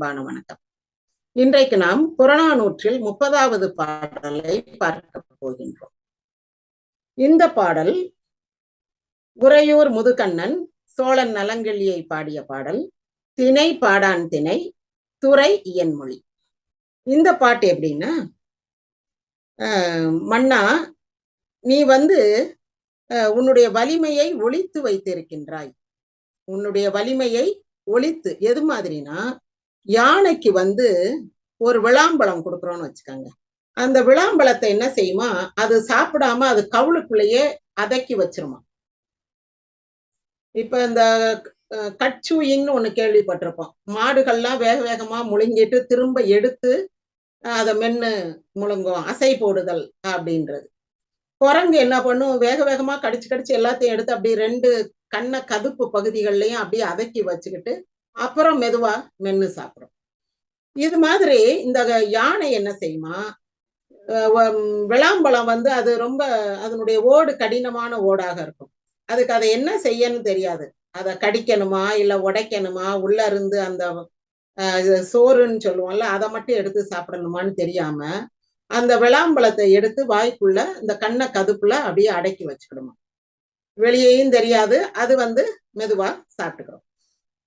அன்பான வணக்கம். இன்றைக்கு நாம் புறநானூற்றில் முப்பதாவது பாடலை பார்க்க போகின்றோம். இந்த பாடல் உறையூர் முதுகண்ணன் சோழன் நலங்கிள்ளியை பாடிய பாடல் திணை பாடான் திணை துறை இயன்மொழி. இந்த பாட்டு எப்படின்னா மன்னா நீ வந்து உன்னுடைய வலிமையை ஒழித்து வைத்திருக்கின்றாய். உன்னுடைய வலிமையை ஒழித்து எது மாதிரினா யானைக்கு வந்து ஒரு விளாம்பழம் கொடுக்குறோன்னு வச்சுக்கோங்க. அந்த விளாம்பழத்தை என்ன செய்யுமா? அது சாப்பிடாம அது கவுளுக்குள்ளேயே அதக்கி வச்சிருமா? இப்ப இந்த கட்சூயின்னு ஒண்ணு கேள்விப்பட்டிருப்போம். மாடுகள்லாம் வேக வேகமா முழுங்கிட்டு திரும்ப எடுத்து அதை மென்னு முழுங்கும் அசை போடுதல் அப்படின்றது. குரங்கு என்ன பண்ணும்? வேக வேகமா கடிச்சு கடிச்சு எல்லாத்தையும் எடுத்து அப்படி ரெண்டு கண்ண கதுப்பு பகுதிகள்லையும் அப்படியே அதக்கி வச்சுக்கிட்டு அப்புறம் மெதுவா மென்னு சாப்பிடும். இது மாதிரி இந்த யானை என்ன செய்யுமா? விளாம்பழம் வந்து அது ரொம்ப அதனுடைய ஓடு கடினமான ஓடாக இருக்கும். அதுக்கு அதை என்ன செய்யணும் தெரியாது. அதை கடிக்கணுமா? இல்ல உடைக்கணுமா? உள்ள இருந்து அந்த சோறுன்னு சொல்லுவோம்ல அதை மட்டும் எடுத்து சாப்பிடணுமான்னு தெரியாம அந்த விளாம்பழத்தை எடுத்து வாய்க்குள்ள இந்த கண்ணை கதுப்புல அப்படியே அடக்கி வச்சுக்கணுமா வெளியேயும் தெரியாது. அது வந்து மெதுவா சாப்பிட்டுக்கிறோம்.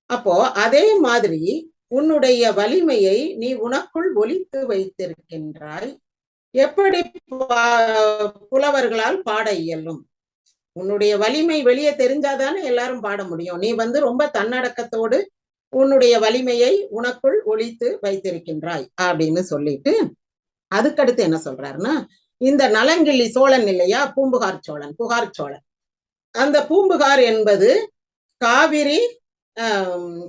அப்போ அதே மாதிரி உன்னுடைய வலிமையை நீ உனக்குள் ஒலித்து வைத்திருக்கின்றாய். எப்படி புலவர்களால் பாட இயலும்? உன்னுடைய வலிமை வெளியே தெரிஞ்சாதானே எல்லாரும் பாட முடியும். நீ வந்து ரொம்ப தன்னடக்கத்தோடு உன்னுடைய வலிமையை உனக்குள் ஒழித்து வைத்திருக்கின்றாய் அப்படின்னு சொல்லிட்டு அதுக்கடுத்து என்ன சொல்றாருன்னா இந்த நலங்கிள்ளி சோழன் இல்லையா? பூம்புகார் சோழன் புகார் சோழன். அந்த பூம்புகார் என்பது காவிரி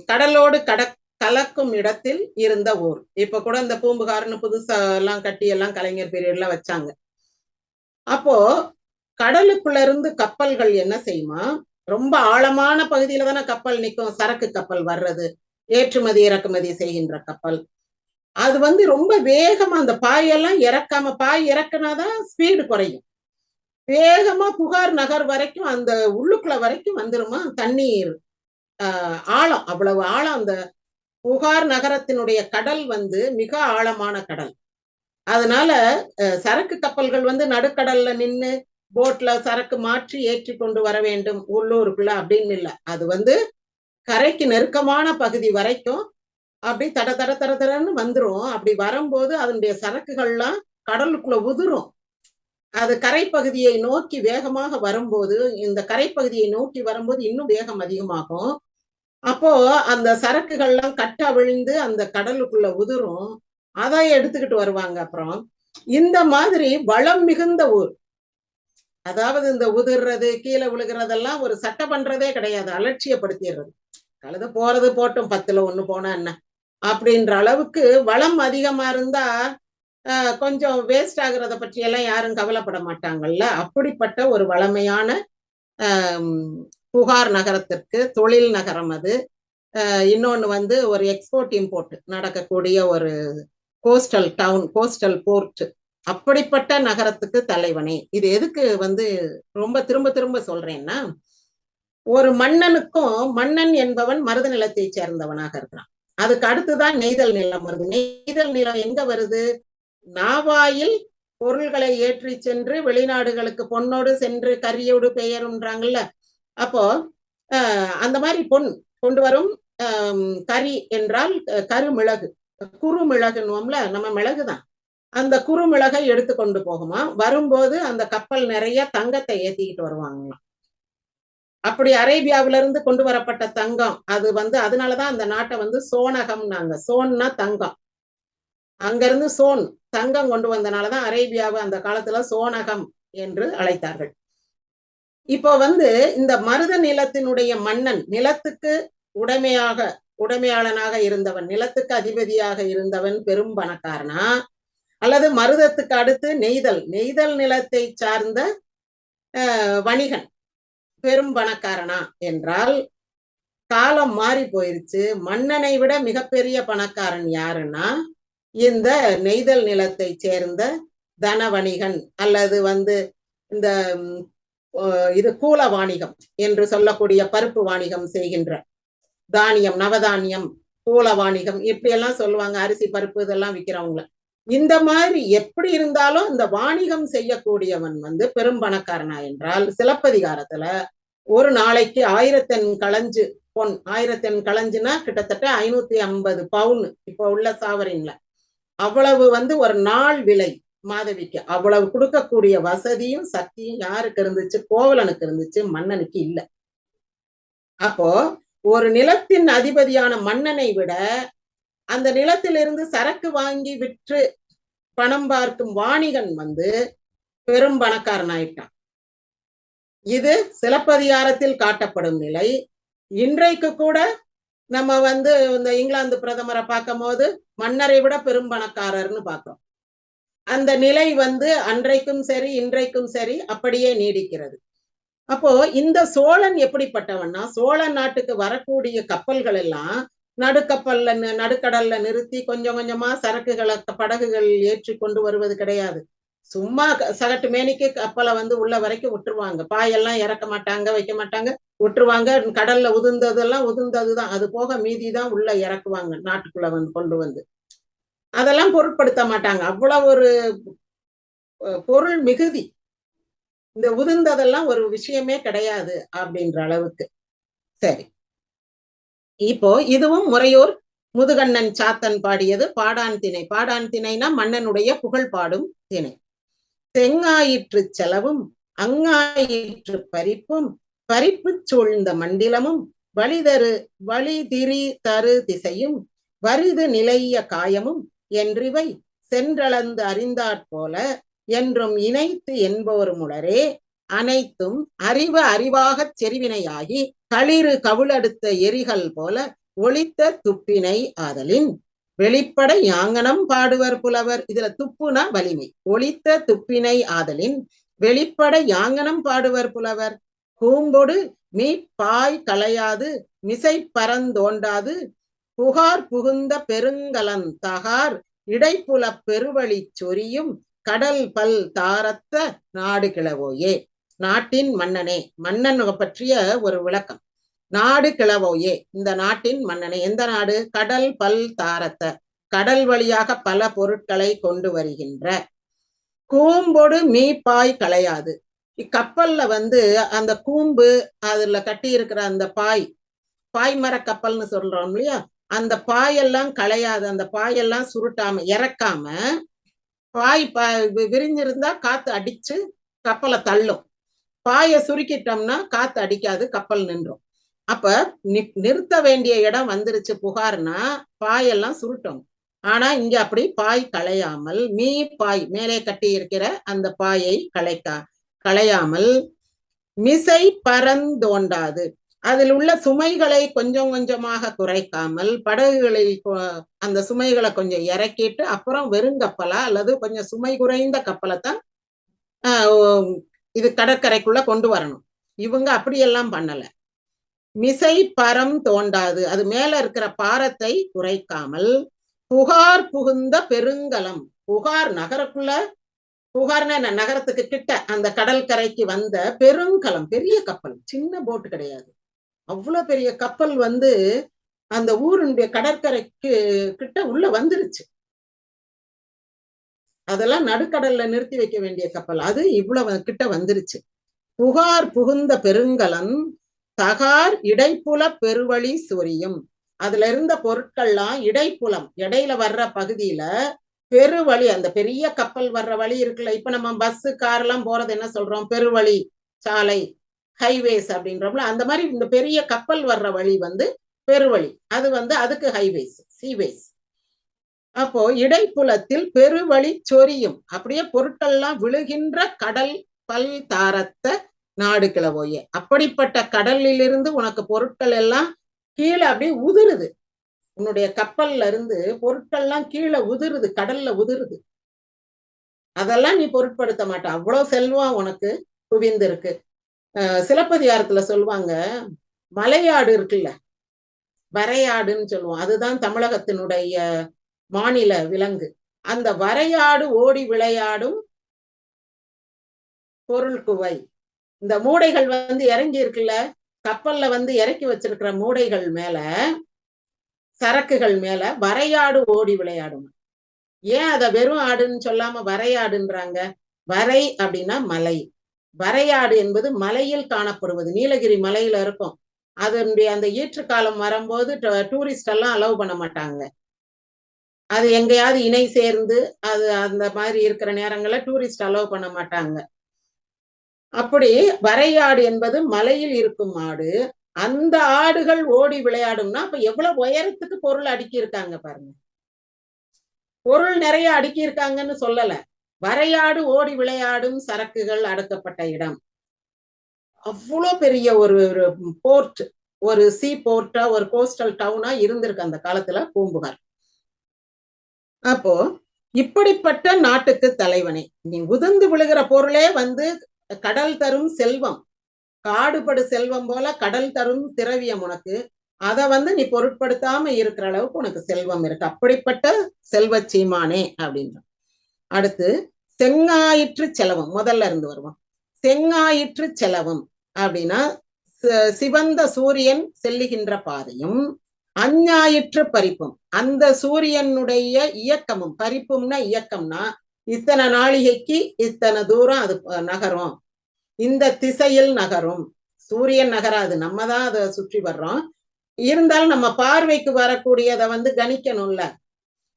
கடலோடு கட கலக்கும் இடத்தில் இருந்த ஊர். இப்ப கூட இந்த பூம்புகார்னு புதுசா எல்லாம் கட்டி எல்லாம் கலைஞர் பீரியட்ல வச்சாங்க. அப்போ கடலுக்குள்ள இருந்து கப்பல்கள் என்ன செய்யுமா? ரொம்ப ஆழமான பகுதியில தானே கப்பல் நிற்கும் சரக்கு கப்பல் வர்றது ஏற்றுமதி இறக்குமதி செய்கின்ற கப்பல். அது வந்து ரொம்ப வேகமா அந்த பாயெல்லாம் இறக்காம பாய் இறக்குனாதான் ஸ்பீடு குறையும். வேகமா புகார் நகர் வரைக்கும் அந்த உள்ளுக்குள்ள வரைக்கும் வந்துருமா? தண்ணீர் ஆழம் அவ்வளவு ஆழம். அந்த புகார் நகரத்தினுடைய கடல் வந்து மிக ஆழமான கடல். அதனால சரக்கு கப்பல்கள் வந்து நடுக்கடல்ல நின்று போட்ல சரக்கு மாற்றி ஏற்றி கொண்டு வர வேண்டும். உள்ளூருக்குள்ள அப்படின்னு இல்லை. அது வந்து கரைக்கு நெருக்கமான பகுதி வரைக்கும் அப்படி தட தட தட தடன்னு வந்துரும். அப்படி வரும்போது அதனுடைய சரக்குகள்லாம் கடலுக்குள்ள உதிரும். அது கரைப்பகுதியை நோக்கி வேகமாக வரும்போது இந்த கரைப்பகுதியை நோக்கி வரும்போது இன்னும் வேகம் அதிகமாகும். அப்போ அந்த சரக்குகள்லாம் கட்டா விழுந்து அந்த கடலுக்குள்ள உதிரும். அதை எடுத்துக்கிட்டு வருவாங்க அப்புறம். இந்த மாதிரி வளம் மிகுந்த ஊர். அதாவது இந்த உதிர்றது கீழே விழுகிறதெல்லாம் ஒரு சட்டை பண்றதே கிடையாது. அலட்சியப்படுத்திடுறது. கழுத போறது போட்டும் பத்துல ஒண்ணு போனா என்ன? அப்படின்ற அளவுக்கு வளம் அதிகமா இருந்தா கொஞ்சம் வேஸ்ட் ஆகுறத பற்றி எல்லாம் யாரும் கவலைப்பட மாட்டாங்கல்ல? அப்படிப்பட்ட ஒரு வளமையான புகார் நகரத்திற்கு தொழில் நகரம் அது. இன்னொன்று வந்து ஒரு எக்ஸ்போர்ட் இம்போர்ட் நடக்கக்கூடிய ஒரு கோஸ்டல் டவுன் கோஸ்டல் போர்ட் அப்படிப்பட்ட நகரத்துக்கு தலைவனே. இது எதுக்கு வந்து ரொம்ப திரும்ப திரும்ப சொல்றேன்னா ஒரு மன்னனுக்கும் மன்னன் என்பவன் மருத நிலத்தை சேர்ந்தவனாக இருக்கிறான். அதுக்கு அடுத்துதான் நெய்தல் நிலம் வருது. நெய்தல் நிலம் எங்க வருது? நாவாயில் பொருள்களை ஏற்றி சென்று வெளிநாடுகளுக்கு பொன்னோடு சென்று கரியோடு பெயருன்றாங்கல்ல. அப்போ அந்த மாதிரி பொன் கொண்டு வரும் கரி என்றால் கருமிளகு. குறுமிளகுன்னுவோம்ல நம்ம மிளகுதான் அந்த குறுமிளகை எடுத்து கொண்டு போகுமா? வரும்போது அந்த கப்பல் நிறைய தங்கத்தை ஏத்திக்கிட்டு வருவாங்களாம் அப்படி அரேபியாவில இருந்து கொண்டு வரப்பட்ட தங்கம் அது வந்து அதனாலதான் அந்த நாட்டை வந்து சோனகம் நாங்க சோன்னா தங்கம். அங்கிருந்து சோன் தங்கம் கொண்டு வந்தனாலதான் அரேபியாவை அந்த காலத்துல சோனகம் என்று அழைத்தார்கள். இப்போ வந்து இந்த மருத நிலத்தினுடைய மன்னன் நிலத்துக்கு உடைமையாக உடைமையாளனாக இருந்தவன் நிலத்துக்கு அதிபதியாக இருந்தவன் பெரும் பணக்காரனா? அல்லது மருதத்துக்கு அடுத்து நெய்தல் நெய்தல் நிலத்தை சார்ந்த வணிகன் பெரும் பணக்காரனா என்றால் காலம் மாறி போயிருச்சு. மன்னனை விட மிகப்பெரிய பணக்காரன் யாருன்னா இந்த நெய்தல் நிலத்தை சேர்ந்த தன வணிகன் அல்லது வந்து இந்த இது கூல வாணிகம் என்று சொல்லக்கூடிய பருப்பு வாணிகம் செய்கின்ற தானியம் நவதானியம் கூல வாணிகம் இப்படி எல்லாம் சொல்லுவாங்க அரிசி பருப்பு இதெல்லாம் விற்கிறவங்கள இந்த மாதிரி எப்படி இருந்தாலும் இந்த வாணிகம் செய்யக்கூடியவன் வந்து பெரும் பணக்காரனா என்றால் சிலப்பதிகாரத்துல ஒரு நாளைக்கு ஆயிரத்தென் களஞ்சு பொன் ஆயிரத்தென் களஞ்சுனா கிட்டத்தட்ட ஐநூத்தி ஐம்பது பவுன் இப்ப உள்ள சாவரின்ல. அவ்வளவு வந்து ஒரு நாள் விலை. மாதவிக்கு. அவ்வளவு கொடுக்கக்கூடிய வசதியும் சக்தியும் யாருக்கு இருந்துச்சு? கோவலனுக்கு இருந்துச்சு. மன்னனுக்கு இல்ல. அப்போ ஒரு நிலத்தின் அதிபதியான மன்னனை விட அந்த நிலத்திலிருந்து சரக்கு வாங்கி விற்று பணம் பார்க்கும் வாணிகன் வந்து பெரும் பணக்காரன் ஆயிட்டான். இது சிலப்பதிகாரத்தில் காட்டப்படும் நிலை. இன்றைக்கு கூட நம்ம வந்து இந்த இங்கிலாந்து பிரதமரை பார்க்கும் போது மன்னரை விட பெரும் பணக்காரர்னு பார்க்கிறோம். அந்த நிலை வந்து அன்றைக்கும் சரி இன்றைக்கும் சரி அப்படியே நீடிக்கிறது. அப்போ இந்த சோழன் எப்படிப்பட்டவன்னா சோழ நாட்டுக்கு வரக்கூடிய கப்பல்கள் எல்லாம் நடுக்கப்பல்ல நடுக்கடல்ல நிறுத்தி கொஞ்சம் கொஞ்சமா சரக்குகளை படகுகள் ஏற்றி கொண்டு வருவது கிடையாது. சும்மா சகட்டு மேனிக்கு கப்பலை வந்து உள்ள வரைக்கும் விட்டுருவாங்க. பாயெல்லாம் இறக்க மாட்டாங்க வைக்க மாட்டாங்க. விட்டுருவாங்க. கடல்ல உதிர்ந்ததெல்லாம் உதிர்ந்ததுதான். அது போக மீதி தான் உள்ள இறக்குவாங்க நாட்டுக்குள்ள வந்து கொண்டு வந்து. அதெல்லாம் பொருட்படுத்த மாட்டாங்க. அவ்வளவு ஒரு பொருள் மிகுதி. இந்த உதிர்ந்ததெல்லாம் ஒரு விஷயமே கிடையாது அப்படின்ற அளவுக்கு. சரி. இப்போ இதுவும் முறையோர் முதுகண்ணன் சாத்தன் பாடியது பாடான் திணை. பாடான் திணைனா மன்னனுடைய புகழ் பாடும் திணை. செங்காயிற்று செலவும் அங்காயிற்று பறிப்பும் பறிப்பு சூழ்ந்த மண்டிலமும் வழிதரு வழிதிரி தரு திசையும் வரிது நிலைய காயமும் என்றிவை சென்றளந்து அறிந்தாற்போல என்றும் இணைத்து என்பவருமுடரே அனைத்தும் அறிவு அறிவாகச் செறிவினையாகி களிறு கவுளடுத்த எரிகள் போல ஒளித்த துப்பினை ஆதலின். வெளிப்பட யாங்கனம் பாடுவர் புலவர் இதுல துப்புனா வலிமை. ஒளித்த துப்பினை ஆதலின் வெளிப்பட யாங்கனம் பாடுவர் புலவர். கூம்பொடு மீ பாய் களையாது மிசை பரந்தோண்டாது புகார் புகுந்த பெருங்கலன் தகார் இடைப்புல பெருவழி சொரியும் கடல் பல் தாரத்த நாடு கிளவோயே. நாட்டின் மன்னனே மன்னன் பற்றிய ஒரு விளக்கம். நாடு கிளவோயே இந்த நாட்டின் மன்னனே எந்த நாடு? கடல் பல் தாரத்த கடல் வழியாக பல பொருட்களை கொண்டு வருகின்ற. கூம்பொடு மீப்பாய் களையாது. இக்கப்பல்ல வந்து அந்த கூம்பு அதுல கட்டி இருக்கிற அந்த பாய் பாய்மர கப்பல்னு சொல்றோம் இல்லையா? அந்த பாயெல்லாம் களையாது அந்த பாயெல்லாம் சுருட்டாம இறக்காம பாய் விரிஞ்சிருந்தா காத்து அடிச்சு கப்பலை தள்ளும். பாயை சுருக்கிட்டோம்னா காத்து அடிக்காது கப்பல் நின்றும். அப்ப நிறுத்த வேண்டிய இடம் வந்துருச்சு புகார்னா பாயெல்லாம் சுருட்டும். ஆனா இங்க அப்படி பாய் களையாமல் மீ பாய் மேலே கட்டி இருக்கிற அந்த பாயை களைக்கா களையாமல் மிசை பரந்தோண்டாது அதில் உள்ள சுமைகளை கொஞ்சம் கொஞ்சமாக குறைக்காமல் படகுகளில் அந்த சுமைகளை கொஞ்சம் இறக்கிட்டு அப்புறம் வெறுங்கப்பலா அல்லது கொஞ்சம் சுமை குறைந்த கப்பலை தான் இது கடற்கரைக்குள்ள கொண்டு வரணும். இவங்க அப்படியெல்லாம் பண்ணல. மிசை பரம் தோண்டாது. அது மேல இருக்கிற பாரத்தை குறைக்காமல் புகார் புகுந்த பெருங்கலம். புகார் நகரக்குள்ள புகார்னா நகரத்துக்கு கிட்ட அந்த கடற்கரைக்கு வந்த பெருங்கலம் பெரிய கப்பல் சின்ன போட்டு கிடையாது. அவ்வளவு பெரிய கப்பல் வந்து அந்த ஊருடைய கடற்கரைக்கு கிட்ட உள்ள வந்துருச்சு. அதெல்லாம் நடுக்கடல்ல நிறுத்தி வைக்க வேண்டிய கப்பல். அது இவ்வளவு கிட்ட வந்துருச்சு. புகார் புகுந்த பெருங்கலம் தகார் இடைப்புல பெருவழி சொரியும். அதுல இருந்த பொருட்கள்லாம் இடைப்புலம். இடையில வர்ற பகுதியில பெருவழி அந்த பெரிய கப்பல் வர்ற வழி இருக்குல்ல. இப்ப நம்ம பஸ் கார் எல்லாம் போறது என்ன சொல்றோம்? பெருவழி சாலை. ஹைவேஸ் அப்படின்றோம்ல அந்த மாதிரி இந்த பெரிய கப்பல் வர்ற வழி வந்து பெருவழி. அது வந்து அதுக்கு ஹைவேஸ் சீவேஸ் அப்போ இடைப்புலத்தில் பெருவழி சொரியும். அப்படியே பொருட்கள்லாம் விழுகின்ற கடல் பல் தாரத்த நாடு கிளவோயே. அப்படிப்பட்ட கடலிலிருந்து உனக்கு பொருட்கள் எல்லாம் கீழே அப்படியே உதிருது. உன்னுடைய கப்பல்ல இருந்து பொருட்கள்லாம் கீழே உதிருது கடல்ல உதிருது. அதெல்லாம் நீ பொருட்படுத்த மாட்ட. அவ்வளவு செல்வம் உனக்கு குவிந்திருக்கு. சிலப்பதிகாரத்துல சொல்லுவாங்க மலையாடு இருக்குல்ல வரையாடுன்னு சொல்லுவோம். அதுதான் தமிழகத்தினுடைய மாநில விலங்கு. அந்த வரையாடு ஓடி விளையாடும் பொருள் குவை. இந்த மூடைகள் வந்து இறங்கி இருக்குல்ல கப்பல்ல வந்து இறக்கி வச்சிருக்கிற மூடைகள் மேல சரக்குகள் மேல வரையாடு ஓடி விளையாடும் ஏன் அத வெறும் ஆடுன்னு சொல்லாம வரையாடுன்றாங்க? வரை அப்படின்னா மலை. வரையாடு என்பது மலையில் காணப்படுவது. நீலகிரி மலையில இருக்கும். அதனுடைய அந்த ஈற்று காலம் வரும்போது டூரிஸ்ட் எல்லாம் அலோவ் பண்ண மாட்டாங்க. அது எங்கேயாவது இணை சேர்ந்து அது அந்த மாதிரி இருக்கிற நேரங்கள்ல டூரிஸ்ட் அலோவ் பண்ண மாட்டாங்க. அப்படி வரையாடு என்பது மலையில் இருக்கும் ஆடு. அந்த ஆடுகள் ஓடி விளையாடும்னா அப்ப எவ்வளவு உயரத்துக்கு பொருள் அடுக்கி இருக்காங்க பாருங்க. பொருள் நிறைய அடுக்கி இருக்காங்கன்னு சொல்லலை. வரையாடு ஓடி விளையாடும் சரக்குகள் அடக்கப்பட்ட இடம். அவ்வளோ பெரிய ஒரு ஒரு போர்ட் ஒரு சி போர்ட்டா ஒரு கோஸ்டல் டவுனா இருந்திருக்கு அந்த காலத்துல பூம்புகார். அப்போ இப்படிப்பட்ட நாட்டுக்கு தலைவனே நீ உதிர்ந்து விழுகிற பொருளே வந்து கடல் தரும் செல்வம். காடுபடு செல்வம் போல கடல் தரும் திரவியம் உனக்கு. அத வந்து நீ பொருட்படுத்தாம இருக்கிற அளவுக்கு உனக்கு செல்வம் இருக்கு. அப்படிப்பட்ட செல்வ சீமானே அப்படின்ற அடுத்து செங்காயிற்று செலவம் முதல்ல இருந்து வருவோம். செங்காயிற்று செலவம் அப்படின்னா சிவந்த சூரியன் செல்லுகின்ற பாதையும் அஞ்ஞாயிற்று பறிப்பும். அந்த சூரியனுடைய இயக்கமும் பறிப்பும்னா இயக்கம்னா இத்தனை நாளிகைக்கு இத்தனை தூரம் அது நகரும். இந்த திசையில் நகரும். சூரியன் நகராது. நம்ம தான் அதை சுற்றி வர்றோம். இருந்தாலும் நம்ம பார்வைக்கு வரக்கூடியதை வந்து கணிக்கணும்ல.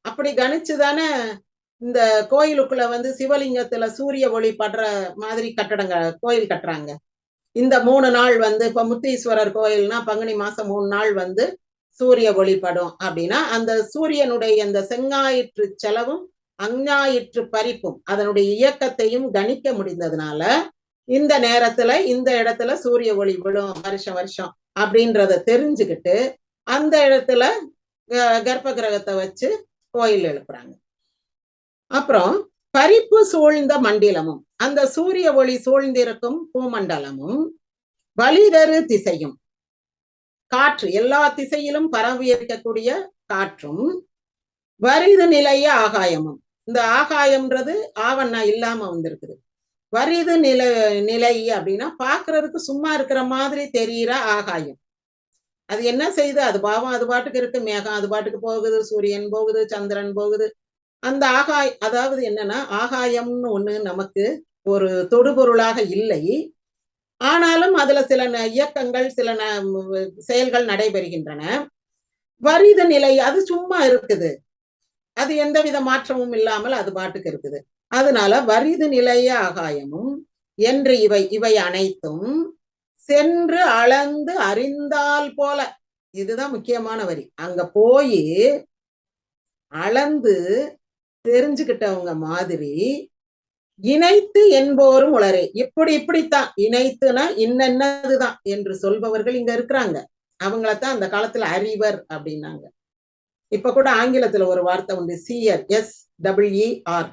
அப்படி கணிச்சுதானே இந்த கோயிலுக்குள்ள வந்து சிவலிங்கத்துல சூரிய ஒளி படுற மாதிரி கட்டடங்க கோயில் கட்டுறாங்க. இந்த மூணு நாள் வந்து இப்ப முத்தீஸ்வரர் கோயில்னா பங்குனி மாசம் மூணு நாள் வந்து சூரிய ஒளிப்படும் அப்படின்னா அந்த சூரியனுடைய அந்த செங்காயிற்று செலவும் அஞ்ஞாயிற்று பறிப்பும் அதனுடைய இயக்கத்தையும் கணிக்க முடிந்ததுனால இந்த நேரத்துல இந்த இடத்துல சூரிய ஒளி விழும் வருஷம் வருஷம் அப்படின்றத தெரிஞ்சுக்கிட்டு அந்த இடத்துல கர்ப்ப கிரகத்தை வச்சு கோயில் எழுப்புறாங்க. அப்புறம் பறிப்பு சூழ்ந்த மண்டலமும் அந்த சூரிய ஒளி சூழ்ந்திருக்கும் பூமண்டலமும் வலிதரு திசையும் காற்று எல்லா திசையிலும் பரவி இருக்கக்கூடிய காற்றும் வரிது நிலைய ஆகாயமும். இந்த ஆகாயம்ன்றது ஆவண்ணா இல்லாம வந்திருக்குது. வரிது நில நிலை அப்படின்னா பாக்குறதுக்கு சும்மா இருக்கிற மாதிரி தெரியிற ஆகாயம். அது என்ன செய்யுது அது பாவம் அது பாட்டுக்கு இருக்கு. மேகம் அது பாட்டுக்கு போகுது. சூரியன் போகுது சந்திரன் போகுது. அந்த ஆகாய் அதாவது என்னன்னா ஆகாயம்னு ஒண்ணு நமக்கு ஒரு தொடுபொருளாக இல்லை. ஆனாலும் அதுல சில இயக்கங்கள் சில செயல்கள் நடைபெறுகின்றன. வரித நிலை அது சும்மா இருக்குது. அது எந்தவித மாற்றமும் இல்லாமல் அது பாட்டுக்கு இருக்குது. அதனால வரிது நிலைய ஆகாயமும் என்று இவை இவை அனைத்தும் சென்று அளந்து அறிந்தால் போல. இதுதான் முக்கியமான வரி. அங்க போய் அளந்து தெரிஞ்சுக்கிட்டவங்க மாதிரி இணைத்து என்போரும் உளரே. இப்படி இப்படித்தான். இணைத்துனா இன்னென்னதுதான் என்று சொல்பவர்கள் இங்க இருக்கிறாங்க. அவங்களத்தான் அந்த காலத்துல அறிவர் அப்படின்னாங்க. இப்ப கூட ஆங்கிலத்துல ஒரு வார்த்தை உண்டு. சிஆர் எஸ் டபிள்இஆர்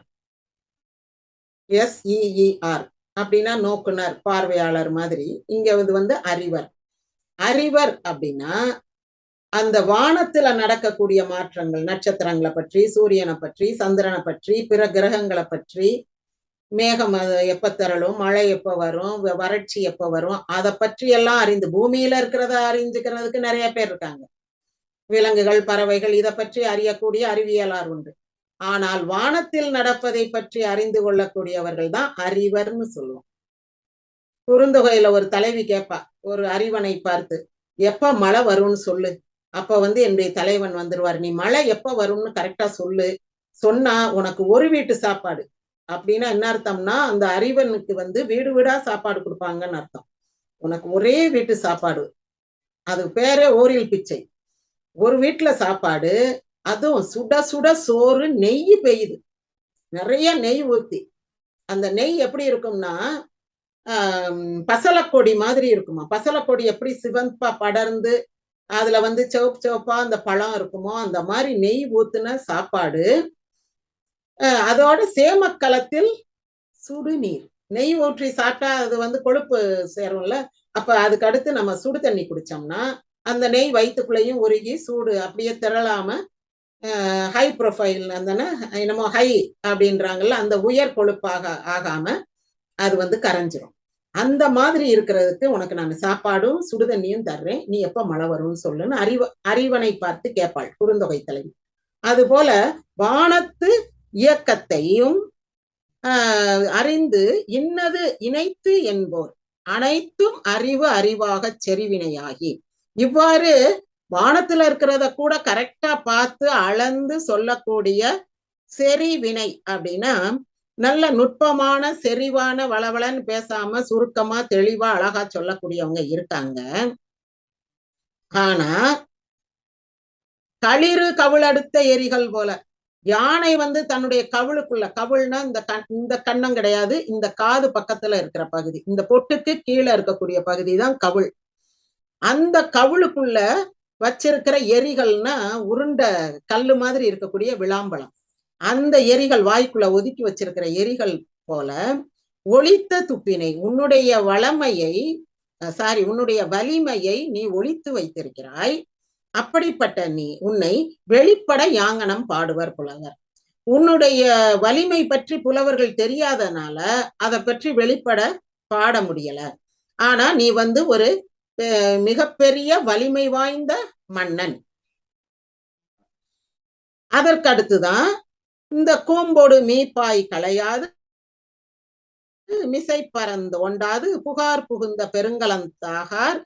எஸ்இஇஆர் அப்படின்னா நோக்குனர் பார்வையாளர் மாதிரி. இங்க இது வந்து அறிவர். அறிவர் அப்படின்னா அந்த வானத்துல நடக்கக்கூடிய மாற்றங்கள் நட்சத்திரங்களை பற்றி சூரியனை பற்றி சந்திரனை பற்றி பிற கிரகங்களை பற்றி மேகம் எப்ப தரலும் மழை எப்ப வரும் வறட்சி எப்ப வரும் அதை பற்றி எல்லாம் அறிந்து பூமியில இருக்கிறத அறிஞ்சுக்கிறதுக்கு நிறைய பேர் இருக்காங்க. விலங்குகள் பறவைகள் இதை பற்றி அறியக்கூடிய அறிவியலார் உண்டு. ஆனால் வானத்தில் நடப்பதை பற்றி அறிந்து கொள்ளக்கூடியவர்கள் தான் அறிவர்னு சொல்லுவோம். குறுந்தொகையில ஒரு தலைவி கேட்பா ஒரு அறிவனை பார்த்து எப்ப மழை வரும்னு சொல்லு அப்ப வந்து என்னுடைய தலைவன் வந்துருவார். நீ மழை எப்ப வரும்னு கரெக்டா சொல்லு. சொன்னா உனக்கு ஒரு வீட்டு சாப்பாடு. அப்படின்னா என்ன அர்த்தம்னா அந்த அறிவனுக்கு வந்து வீடு வீடா சாப்பாடு கொடுப்பாங்கன்னு அர்த்தம். உனக்கு ஒரே வீட்டு சாப்பாடு. அது பேரே ஓரில் பிச்சை. ஒரு வீட்டுல சாப்பாடு அதுவும் சுட சுட சோறு நெய் பெய்யுது. நிறைய நெய் ஊத்தி. அந்த நெய் எப்படி இருக்கும்னா பசலக்கொடி மாதிரி இருக்குமா? பசலக்கொடி எப்படி சிவந்தா படர்ந்து அதுல வந்து சிவப்பு சிவப்பா அந்த பழம் இருக்குமோ அந்த மாதிரி நெய் ஊத்துன சாப்பாடு அதோட சேமக்கலத்தில் சுடுநீர். நெய் ஊற்றி சாப்பிட்டா அது வந்து கொழுப்பு சேரும்ல அப்ப அதுக்கு அடுத்து நம்ம சுடு தண்ணி குடிச்சோம்னா அந்த நெய் வயிற்றுக்குள்ளேயும் உருகி சூடு அப்படியே திரளாம ஹை ப்ரொஃபைல் அந்த என்னமோ ஹை அப்படின்றாங்கல்ல அந்த உயர் கொழுப்பாக ஆகாம அது வந்து கரைஞ்சிரும். அந்த மாதிரி இருக்கிறதுக்கு உனக்கு நான் சாப்பாடும் சுடுதண்ணியும் தர்றேன். நீ எப்ப மழை வரும்னு சொல்லுன்னு அறிவ அறிவனை பார்த்து கேட்பாள் குறுந்தொகை தலைவி. அது போல வானத்து இயக்கத்தையும் ஆஹ் அறிந்து இன்னது இணைத்து என்போர் அனைத்தும் அறிவு அறிவாக செறிவினையாகி. இவ்வாறு வானத்துல இருக்கிறத கூட கரெக்டா பார்த்து அளந்து சொல்லக்கூடிய செறிவினை அப்படின்னா நல்ல நுட்பமான செறிவான வளவளன்னு பேசாம சுருக்கமா தெளிவா அழகா சொல்லக்கூடியவங்க இருக்காங்க. ஆனா களிறு கவிழடுத்த எரிகள் போல. யானை வந்து தன்னுடைய கவிழுக்குள்ள கவிழ்னா இந்த கண் இந்த கண்ணம் கிடையாது இந்த காது பக்கத்துல இருக்கிற பகுதி. இந்த பொட்டுக்கு கீழே இருக்கக்கூடிய பகுதி தான் கவிழ் அந்த கவிழுக்குள்ள வச்சிருக்கிற எரிகள்னா உருண்ட கல்லு மாதிரி இருக்கக்கூடிய விளாம்பழம். அந்த எரிகள் வாய்க்குள்ள ஒதுக்கி வச்சிருக்கிற எரிகள் போல ஒழித்த துப்பினை உன்னுடைய வளமையை சாரி உன்னுடைய வலிமையை நீ ஒழித்து வைத்திருக்கிறாய். அப்படிப்பட்ட நீ உன்னை வெளிப்பட யாங்கனம் பாடுவர் புலவர். உன்னுடைய வலிமை பற்றி புலவர்கள் தெரியாதனால அதை பற்றி வெளிப்பட பாட முடியல. ஆனா நீ வந்து ஒரு மிகப்பெரிய வலிமை வாய்ந்த மன்னன். அதற்கு அடுத்துதான் இந்த கோம்போடு மீப்பாய் களையாது மிசை பறந்து ஒண்டாது புகார் புகுந்த பெருங்கலந்தாகார்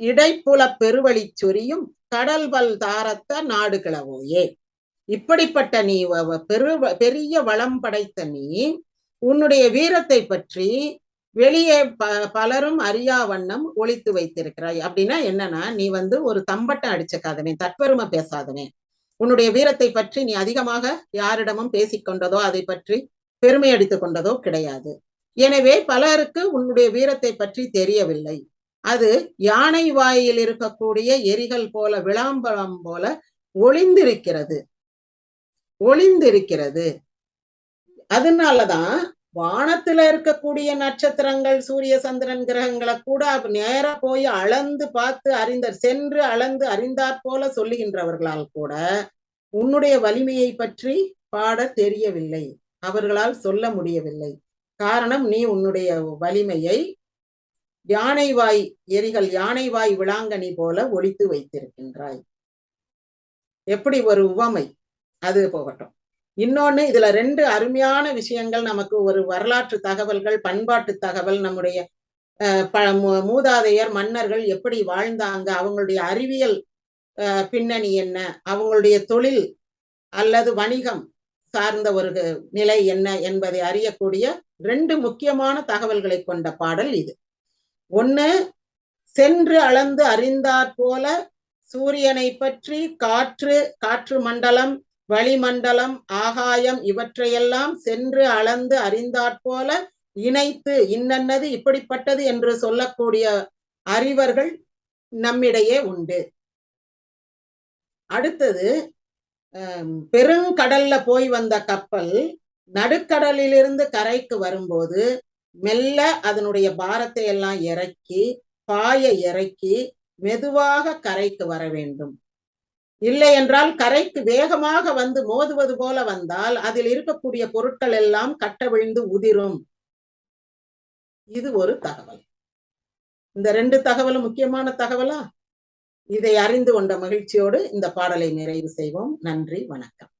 இடைப்புல பெருவழி சொரியும் கடல்வல் தாரத்த நாடு கிளவோயே. இப்படிப்பட்ட நீ பெரு பெரிய வளம் படைத்த நீ உன்னுடைய வீரத்தை பற்றி வெளியே ப பலரும் அறியா வண்ணம் ஒழித்து வைத்திருக்கிறாய். அப்படின்னா என்னன்னா நீ வந்து ஒரு தம்பட்டம் அடிச்சுக்காதவன் தற்பெருமை பேசாதவன் உன்னுடைய வீரத்தை பற்றி நீ அதிகமாக யாரிடமும் பேசிக்கொண்டதோ அதை பற்றி பெருமை அடித்துக் கொண்டதோ கிடையாது. எனவே பலருக்கு உன்னுடைய வீரத்தை பற்றி தெரியவில்லை. அது யானை வாயில் இருக்கக்கூடிய எரிகள் போல விளாம்பரம் போல ஒளிந்திருக்கிறது. ஒளிந்திருக்கிறது. அதனாலதான் வானத்துல இருக்கக்கூடிய நட்சத்திரங்கள் சூரிய சந்திரன் கிரகங்களை கூட நேர போய் அளந்து பார்த்து அறிந்த சென்று அளந்து அறிந்தாற் போல சொல்லுகின்றவர்களால் கூட உன்னுடைய வலிமையை பற்றி பாட தெரியவில்லை. அவர்களால் சொல்ல முடியவில்லை. காரணம் நீ உன்னுடைய வலிமையை யானை வாய் எரிகள் யானை வாய் விளாங்கனி போல ஒழித்து வைத்திருக்கின்றாய். எப்படி ஒரு உவமை அது போகட்டும். இன்னொன்னு இதுல ரெண்டு அருமையான விஷயங்கள் நமக்கு ஒரு வரலாற்று தகவல்கள் பண்பாட்டு தகவல் நம்முடைய மூதாதையர் மன்னர்கள் எப்படி வாழ்ந்தாங்க அவங்களுடைய அறிவியல் பின்னணி என்ன அவங்களுடைய தொழில் அல்லது வணிகம் சார்ந்த ஒரு நிலை என்ன என்பதை அறியக்கூடிய ரெண்டு முக்கியமான தகவல்களை கொண்ட பாடல் இது. ஒன்னு சென்று அளந்து அறிந்தாற் போல சூரியனை பற்றி காற்று காற்று மண்டலம் வளிமண்டலம் ஆகாயம் இவற்றையெல்லாம் சென்று அளந்து அறிந்தாற் போல இணைத்து இன்னன்னது இப்படிப்பட்டது என்று சொல்லக்கூடிய அறிவர்கள் நம்மிடையே உண்டு. அடுத்தது பெருங்கடல்ல போய் வந்த கப்பல் நடுக்கடலிலிருந்து கரைக்கு வரும்போது மெல்ல அதனுடைய பாரத்தை எல்லாம் இறக்கி பாய இறக்கி மெதுவாக கரைக்கு வர வேண்டும். இல்லை என்றால் கரைக்கு வேகமாக வந்து மோதுவது போல வந்தால் அதில் இருக்கக்கூடிய பொருட்கள் எல்லாம் கட்ட விழுந்து உதிரும். இது ஒரு தகவல். இந்த ரெண்டு தகவலும் முக்கியமான தகவலா? இதை அறிந்து கொண்ட மகிழ்ச்சியோடு இந்த பாடலை நிறைவு செய்வோம். நன்றி வணக்கம்.